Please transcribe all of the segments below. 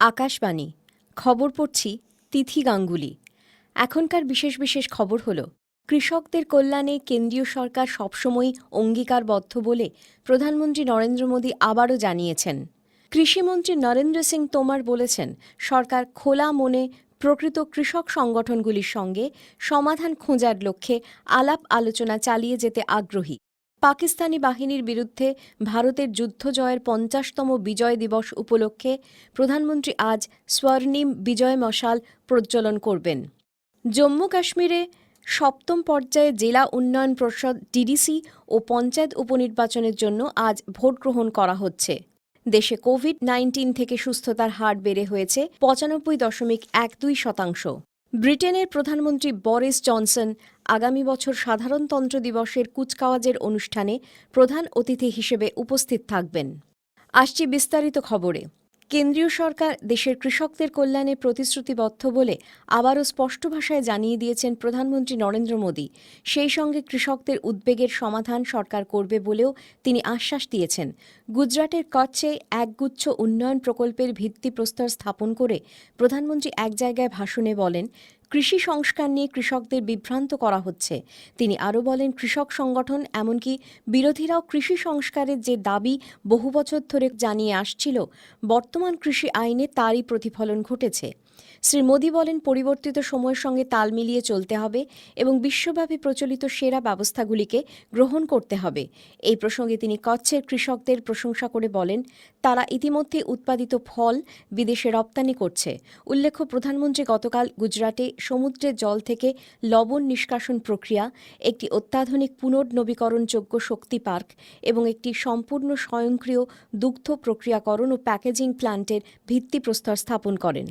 আকাশবাণী। খবর পড়ছি তিথি গাঙ্গুলি এখনকার বিশেষ বিশেষ খবর হল, কৃষকদের কল্যাণে কেন্দ্রীয় সরকার সবসময়ই অঙ্গীকারবদ্ধ বলে প্রধানমন্ত্রী নরেন্দ্র মোদী আবারও জানিয়েছেন। কৃষিমন্ত্রী নরেন্দ্র সিং তোমার বলেছেন, সরকার খোলা মনে প্রকৃত কৃষক সংগঠনগুলির সঙ্গে সমাধান খোঁজার লক্ষ্যে আলাপ আলোচনা চালিয়ে যেতে আগ্রহী। পাকিস্তানি বাহিনীর বিরুদ্ধে ভারতের যুদ্ধ জয়ের পঞ্চাশতম বিজয় দিবস উপলক্ষে প্রধানমন্ত্রী আজ স্বর্ণিম বিজয় মশাল প্রজ্বলন করবেন। জম্মু কাশ্মীরে সপ্তম পর্যায়ে জেলা উন্নয়ন পরিষদ ডিডিসি ও পঞ্চায়েত উপনির্বাচনের জন্য আজ ভোট গ্রহণ করা হচ্ছে। দেশে কোভিড নাইন্টিন থেকে সুস্থতার হার বেড়ে হয়েছে পঁচানব্বই দশমিক এক দুই শতাংশ। ব্রিটেনের প্রধানমন্ত্রী বরিস জনসন আগামী বছর সাধারণতন্ত্র দিবসের কুচকাওয়াজের অনুষ্ঠানে প্রধান অতিথি হিসেবে উপস্থিত থাকবেন। আসছি বিস্তারিত খবরে। কেন্দ্রীয় সরকার দেশের কৃষকদের কল্যাণে প্রতিশ্রুতিবদ্ধ বলে আবারও স্পষ্ট ভাষায় জানিয়ে দিয়েছেন প্রধানমন্ত্রী নরেন্দ্র মোদী। সেই সঙ্গে কৃষকদের উদ্বেগের সমাধান সরকার করবে বলেও তিনি আশ্বাস দিয়েছেন। গুজরাটের কচ্ছে একগুচ্ছ উন্নয়ন প্রকল্পের ভিত্তিপ্রস্তর স্থাপন করে প্রধানমন্ত্রী এক জায়গায় ভাষণে বলেন কৃষি সংস্কার নিয়ে কৃষকদের বিভ্রান্ত করা হচ্ছে। তিনি আরও বলেন, কৃষক সংগঠন এমনকি বিরোধীরাও কৃষি সংস্কারের যে দাবি বহু বছর ধরে জানিয়ে আসছিল, বর্তমান কৃষি আইনে তারই প্রতিফলন ঘটেছে। শ্রী মোদী বলেন, পরিবর্তিত সময়ের সঙ্গে তাল মিলিয়ে চলতে হবে এবং বিশ্বব্যাপী প্রচলিত সেরা ব্যবস্থাগুলিকে গ্রহণ করতে হবে। এই প্রসঙ্গে তিনি কচ্ছের কৃষকদের প্রশংসা করে বলেন, তারা ইতিমধ্যে উৎপাদিত ফল বিদেশে রপ্তানি করছে। উল্লেখ্য, প্রধানমন্ত্রী গতকাল গুজরাটে সমুদ্রের জল থেকে লবণ নিষ্কাশন প্রক্রিয়া, একটি অত্যাধুনিক পুনর্নবীকরণযোগ্য শক্তি পার্ক এবং একটি সম্পূর্ণ স্বয়ংক্রিয় দুগ্ধ প্রক্রিয়াকরণ ও প্যাকেজিং প্ল্যান্টের ভিত্তিপ্রস্তর স্থাপন করেন।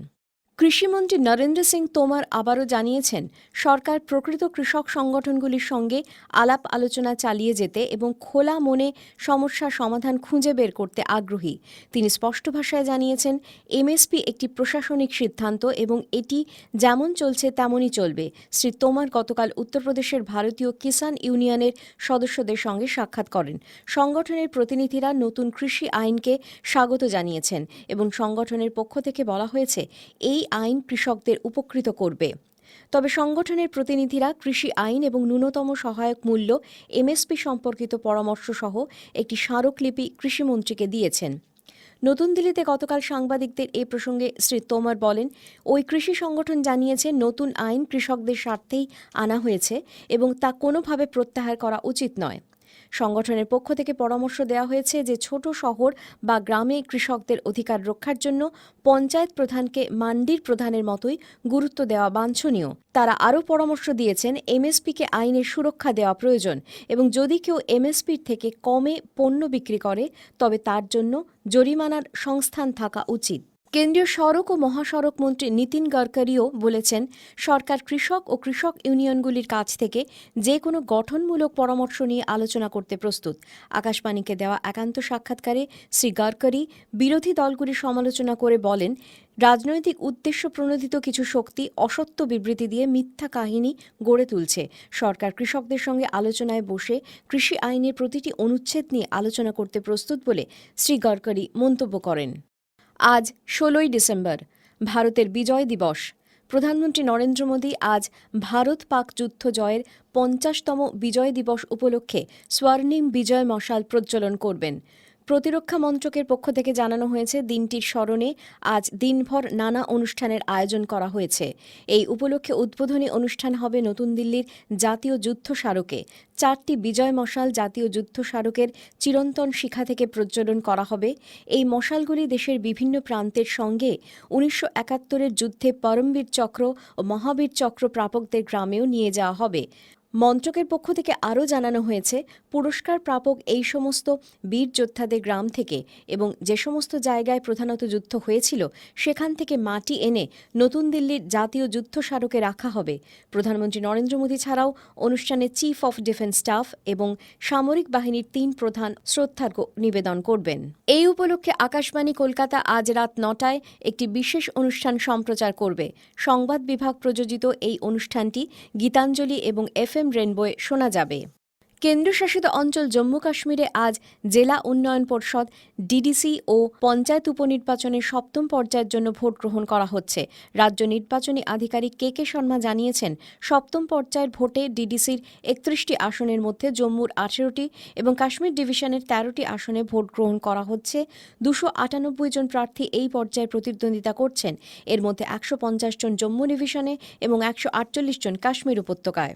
কৃষিমন্ত্রী নরেন্দ্র সিং তোমার আবারও জানিয়েছেন, সরকার প্রকৃত কৃষক সংগঠনগুলির সঙ্গে আলাপ আলোচনা চালিয়ে যেতে এবং খোলা মনে সমস্যার সমাধান খুঁজে বের করতে আগ্রহী। তিনি স্পষ্ট ভাষায় জানিয়েছেন, এমএসপি একটি প্রশাসনিক সিদ্ধান্ত এবং এটি যেমন চলছে তেমনই চলবে। শ্রী তোমার গতকাল উত্তরপ্রদেশের ভারতীয় কিষাণ ইউনিয়নের সদস্যদের সঙ্গে সাক্ষাৎ করেন। সংগঠনের প্রতিনিধিরা নতুন কৃষি আইনকে স্বাগত জানিয়েছেন এবং সংগঠনের পক্ষ থেকে বলা হয়েছে, এই আইন কৃষকদের উপকৃত করবে। তবে সংগঠনের প্রতিনিধিরা কৃষি আইন এবং ন্যূনতম সহায়ক মূল্য, এমএসপি সম্পর্কিত পরামর্শ সহ একটি স্মারকলিপি কৃষিমন্ত্রীকে দিয়েছেন। নতুন দিল্লিতে গতকাল সাংবাদিকদের এ প্রসঙ্গে শ্রী তোমর বলেন, ওই কৃষি সংগঠন জানিয়েছে নতুন আইন কৃষকদের স্বার্থেই আনা হয়েছে এবং তা কোনোভাবে প্রত্যাহার করা উচিত নয়। সংগঠনের পক্ষ থেকে পরামর্শ দেওয়া হয়েছে যে ছোট শহর বা গ্রামে কৃষকদের অধিকার রক্ষার জন্য পঞ্চায়েত প্রধানকে মান্ডির প্রধানের মতোই গুরুত্ব দেওয়া বাঞ্ছনীয়। তারা আরও পরামর্শ দিয়েছেন, এমএসপিকে আইনের সুরক্ষা দেওয়া প্রয়োজন এবং যদি কেউ এমএসপির থেকে কমে পণ্য বিক্রি করে, তবে তার জন্য জরিমানার সংস্থান থাকা উচিত। কেন্দ্রীয় সড়ক ও মহাসড়ক মন্ত্রী নীতিন গডকরিও বলেছেন, সরকার কৃষক ও কৃষক ইউনিয়নগুলির কাছ থেকে যে কোনো গঠনমূলক পরামর্শ নিয়ে আলোচনা করতে প্রস্তুত। আকাশবাণীকে দেওয়া একান্ত সাক্ষাৎকারে শ্রী গডকরি বিরোধী দলগুলির সমালোচনা করে বলেন, রাজনৈতিক উদ্দেশ্য প্রণোদিত কিছু শক্তি অসত্য বিবৃতি দিয়ে মিথ্যা কাহিনী গড়ে তুলছে। সরকার কৃষকদের সঙ্গে আলোচনায় বসে কৃষি আইনের প্রতিটি অনুচ্ছেদ নিয়ে আলোচনা করতে প্রস্তুত বলে শ্রী গডকরি মন্তব্য করেন। আজ ষোলোই ডিসেম্বর, ভারতের বিজয় দিবস। প্রধানমন্ত্রী নরেন্দ্র মোদী আজ ভারত পাক যুদ্ধ জয়ের পঞ্চাশতম বিজয় দিবস উপলক্ষে স্বর্ণিম বিজয় মশাল প্রজ্বলন করবেন। প্রতিরক্ষা মন্ত্রকের পক্ষ থেকে জানানো হয়েছে, দিনটির স্মরণে আজ দিনভর নানা অনুষ্ঠানের আয়োজন করা হয়েছে। এই উপলক্ষে উদ্বোধনী অনুষ্ঠান হবে নতুন দিল্লির জাতীয় যুদ্ধ স্মারকে। চারটি বিজয় মশাল জাতীয় যুদ্ধ স্মারকের চিরন্তন শিখা থেকে প্রজ্বলন করা হবে। এই মশালগুলি দেশের বিভিন্ন প্রান্তের সঙ্গে উনিশশো একাত্তরের যুদ্ধে পরমবীর চক্র ও মহাবীর চক্র প্রাপকদের গ্রামেও নিয়ে যাওয়া হবে। মন্ত্রকের পক্ষ থেকে আরও জানানো হয়েছে, পুরস্কার প্রাপক এই সমস্ত বীর যোদ্ধাদের গ্রাম থেকে এবং যে সমস্ত জায়গায় প্রধানত যুদ্ধ হয়েছিল, সেখান থেকে মাটি এনে নতুন দিল্লির জাতীয় যুদ্ধ স্মারকে রাখা হবে। প্রধানমন্ত্রী নরেন্দ্র মোদী ছাড়াও অনুষ্ঠানে চিফ অফ ডিফেন্স স্টাফ এবং সামরিক বাহিনীর তিন প্রধান শ্রদ্ধার্ঘ্য নিবেদন করবেন। এই উপলক্ষে আকাশবাণী কলকাতা আজ রাত নটায় একটি বিশেষ অনুষ্ঠান সম্প্রচার করবে। সংবাদ বিভাগ প্রযোজিত এই অনুষ্ঠানটি গীতাঞ্জলি এবং এফ এম রেনবোয়ে শোনা যাবে। কেন্দ্রশাসিত অঞ্চল জম্মু কাশ্মীরে আজ জেলা উন্নয়ন পরিষদ, ডিডিসি ও পঞ্চায়েত উপনির্বাচনের সপ্তম পর্যায়ের জন্য ভোট গ্রহণ করা হচ্ছে। রাজ্য নির্বাচনী আধিকারিক কে কে শর্মা জানিয়েছেন, সপ্তম পর্যায়ের ভোটে ডিডিসির একত্রিশটি আসনের মধ্যে জম্মুর আঠেরোটি এবং কাশ্মীর ডিভিশনের তেরোটি আসনে ভোট গ্রহণ করা হচ্ছে। দুশো আটানব্বই জন প্রার্থী এই পর্যায়ে প্রতিদ্বন্দ্বিতা করছেন। এর মধ্যে একশো পঞ্চাশ জন জম্মু ডিভিশনে এবং একশো আটচল্লিশ জন কাশ্মীর উপত্যকায়।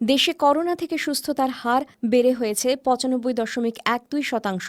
দেশে করোনা থেকে সুস্থতার হার বেড়ে হয়েছে পঁচানব্বই দশমিক এক দুই শতাংশ।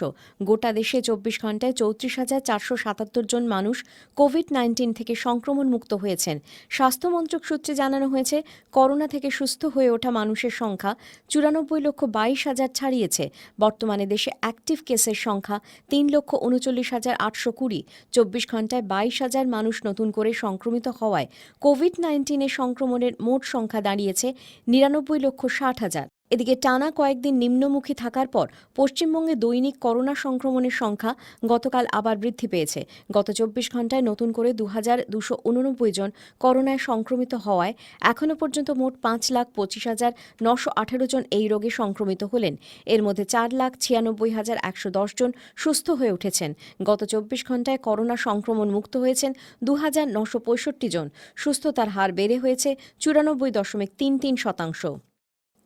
গোটা দেশে চব্বিশ ঘন্টায় চৌত্রিশ হাজার চারশো সাতাত্তর জন মানুষ কোভিড নাইন্টিন থেকে সংক্রমণ মুক্ত হয়েছেন। স্বাস্থ্যমন্ত্রক সূত্রে জানানো হয়েছে, করোনা থেকে সুস্থ হয়ে ওঠা মানুষের সংখ্যা চুরানব্বই লক্ষ বাইশ হাজার ছাড়িয়েছে। বর্তমানে দেশে অ্যাক্টিভ কেসের সংখ্যা তিন লক্ষ উনচল্লিশ হাজার আটশো কুড়ি। চব্বিশ ঘন্টায় বাইশ হাজার মানুষ নতুন করে সংক্রমিত হওয়ায় কোভিড নাইন্টিনের সংক্রমণের মোট সংখ্যা দাঁড়িয়েছে নিরানব্বই লক্ষ ষাট হাজার। এদিকে টানা কয়েকদিন নিম্নমুখী থাকার পর পশ্চিমবঙ্গে দৈনিক করোনা সংক্রমণের সংখ্যা গতকাল আবার বৃদ্ধি পেয়েছে। গত চব্বিশ ঘন্টায় নতুন করে দু হাজার দুশো উননব্বই জন করোনায় সংক্রমিত হওয়ায় এখনও পর্যন্ত মোট পাঁচ লাখ পঁচিশ হাজার নশো আঠেরো জন এই রোগে সংক্রমিত হলেন। এর মধ্যে চার লাখ ছিয়ানব্বই হাজার একশো দশ জন সুস্থ হয়ে উঠেছেন। গত চব্বিশ ঘন্টায় করোনা সংক্রমণ মুক্ত হয়েছেন দু হাজার নশো পঁয়ষট্টি জন। সুস্থতার হার বেড়ে হয়েছে চুরানব্বই দশমিক তিন তিন শতাংশ।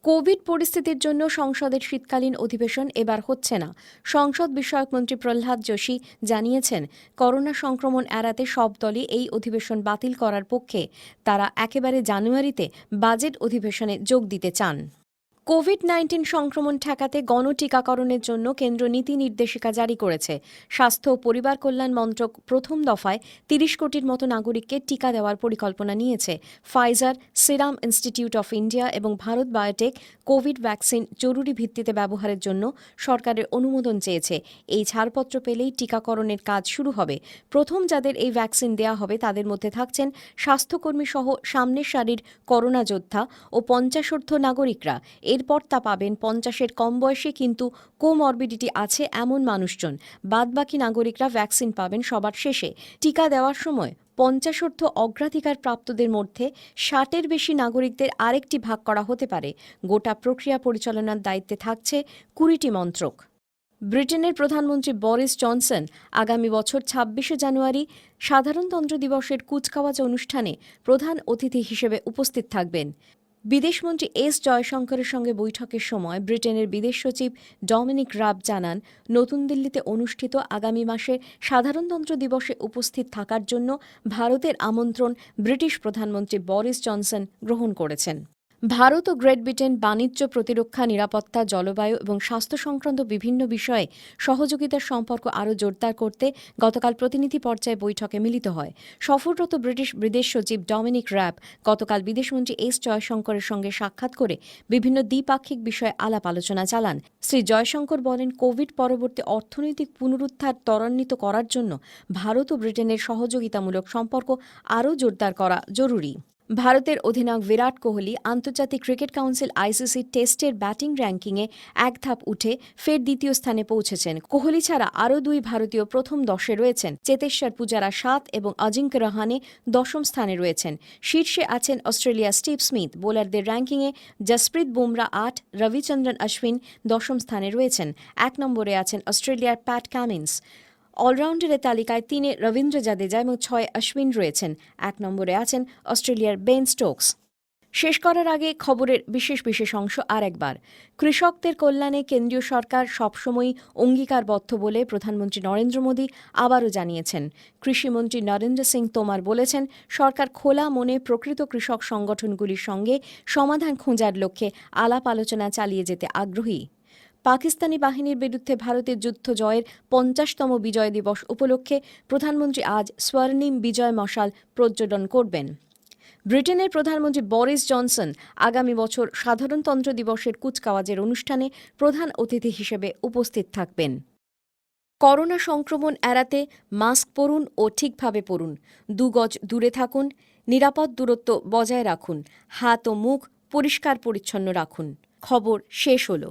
কোভিড পরিস্থিতির জন্য সংসদের শীতকালীন অধিবেশন এবার হচ্ছে না। সংসদ বিষয়ক মন্ত্রী প্রহ্লাদ যোশী জানিয়েছেন, করোনা সংক্রমণ এড়াতে সব দলই এই অধিবেশন বাতিল করার পক্ষে। তারা একেবারে জানুয়ারিতে বাজেট অধিবেশনে যোগ দিতে চান। কোভিড নাইন্টিন সংক্রমণ ঠেকাতে গণটিকাকরণের জন্য কেন্দ্র নীতি নির্দেশিকা জারি করেছে। স্বাস্থ্য ও পরিবার কল্যাণ মন্ত্রক প্রথম দফায় তিরিশ কোটির মতো নাগরিককে টিকা দেওয়ার পরিকল্পনা নিয়েছে। Pfizer, serum institute of India এবং ভারত বায়োটেক কোভিড ভ্যাকসিন জরুরি ভিত্তিতে ব্যবহারের জন্য সরকারের অনুমোদন চেয়েছে। এই ছাড়পত্র পেলেই টিকাকরণের কাজ শুরু হবে। প্রথম যাদের এই ভ্যাকসিন দেওয়া হবে তাদের মধ্যে থাকছেন স্বাস্থ্যকর্মী সহ সামনের সারির করোনা যোদ্ধা ও পঞ্চাশোর্ধ নাগরিকরা। এরপর তা পাবেন পঞ্চাশের কম বয়সে, কিন্তু কোমরবিডিটি আছে এমন মানুষজন। বাদবাকি নাগরিকরা ভ্যাকসিন পাবেন সবার শেষে। টিকা দেওয়ার সময় পঞ্চাশোর্ধ অগ্রাধিকার প্রাপ্তদের মধ্যে ষাটের বেশি নাগরিকদের আরেকটি ভাগ করা হতে পারে। গোটা প্রক্রিয়া পরিচালনার দায়িত্বে থাকছে কুড়িটি মন্ত্রক। ব্রিটেনের প্রধানমন্ত্রী বরিস জনসন আগামী বছর ছাব্বিশে জানুয়ারি সাধারণতন্ত্র দিবসের কুচকাওয়াজ অনুষ্ঠানে প্রধান অতিথি হিসেবে উপস্থিত থাকবেন। বিদেশমন্ত্রী এস জয়শঙ্করের সঙ্গে বৈঠকের সময় ব্রিটেনের বিদেশ সচিব ডমিনিক রাব জানান, নতুন দিল্লিতে অনুষ্ঠিত আগামী মাসে সাধারণতন্ত্র দিবসে উপস্থিত থাকার জন্য ভারতের আমন্ত্রণ ব্রিটিশ প্রধানমন্ত্রী বরিস জনসন গ্রহণ করেছেন। ভারত ও গ্রেট ব্রিটেন বাণিজ্য, প্রতিরক্ষা, নিরাপত্তা, জলবায়ু এবং স্বাস্থ্য সংক্রান্ত বিভিন্ন বিষয়ে সহযোগিতার সম্পর্ক আরও জোরদার করতে গতকাল প্রতিনিধি পর্যায়ে বৈঠকে মিলিত হয়। সফররত ব্রিটিশ বিদেশ সচিব ডমিনিক র্যাব গতকাল বিদেশমন্ত্রী এস জয়শঙ্করের সঙ্গে সাক্ষাৎ করে বিভিন্ন দ্বিপাক্ষিক বিষয়ে আলাপ আলোচনা চালান। শ্রী জয়শঙ্কর বলেন, কোভিড পরবর্তী অর্থনৈতিক পুনরুদ্ধার ত্বরান্বিত করার জন্য ভারত ও ব্রিটেনের সহযোগিতামূলক সম্পর্ক আরও জোরদার করা জরুরি। ভারতের অধিনায়ক বিরাট কোহলি আন্তর্জাতিক ক্রিকেট কাউন্সিল আইসিসি টেস্টের ব্যাটিং র্যাঙ্কিংয়ে এক ধাপ উঠে ফের দ্বিতীয় স্থানে পৌঁছেছেন। কোহলি ছাড়া আরও দুই ভারতীয় প্রথম দশে রয়েছেন। চেতেশ্বর পূজারা সাত এবং অজিঙ্ক্য রাহানে দশম স্থানে রয়েছেন। শীর্ষে আছেন অস্ট্রেলিয়া স্টিভ স্মিথ। বোলারদের র্যাঙ্কিংয়ে জসপ্রীত বুমরা আট, রবিচন্দ্রন অশ্বিন দশম স্থানে রয়েছেন। এক নম্বরে আছেন অস্ট্রেলিয়ার প্যাট কামিন্স। অলরাউন্ডারের তালিকায় তিনে রবীন্দ্র জাদেজা এবং ছয় অশ্বিন রয়েছেন। এক নম্বরে আছেন অস্ট্রেলিয়ার বেন স্টোকস। শেষ করার আগে খবরের বিশেষ বিশেষ অংশ আরেকবার। কৃষকদের কল্যাণে কেন্দ্রীয় সরকার সবসময়ই অঙ্গীকারবদ্ধ বলে প্রধানমন্ত্রী নরেন্দ্র মোদী আবারও জানিয়েছেন। কৃষিমন্ত্রী নরেন্দ্র সিং তোমার বলেছেন, সরকার খোলা মনে প্রকৃত কৃষক সংগঠনগুলির সঙ্গে সমাধান খোঁজার লক্ষ্যে আলাপ আলোচনা চালিয়ে যেতে আগ্রহী। পাকিস্তানি বাহিনীর বিরুদ্ধে ভারতের যুদ্ধ জয়ের পঞ্চাশতম বিজয় দিবস উপলক্ষে প্রধানমন্ত্রী আজ স্বর্ণিম বিজয় মশাল প্রজ্বলন করবেন। ব্রিটেনের প্রধানমন্ত্রী বরিস জনসন আগামী বছর সাধারণতন্ত্র দিবসের কুচকাওয়াজের অনুষ্ঠানে প্রধান অতিথি হিসেবে উপস্থিত থাকবেন। করোনা সংক্রমণ এড়াতে মাস্ক পরুন ও ঠিকভাবে পরুন, দু গজ দূরে থাকুন, নিরাপদ দূরত্ব বজায় রাখুন, হাত ও মুখ পরিষ্কার পরিচ্ছন্ন রাখুন। খবর শেষ হলো।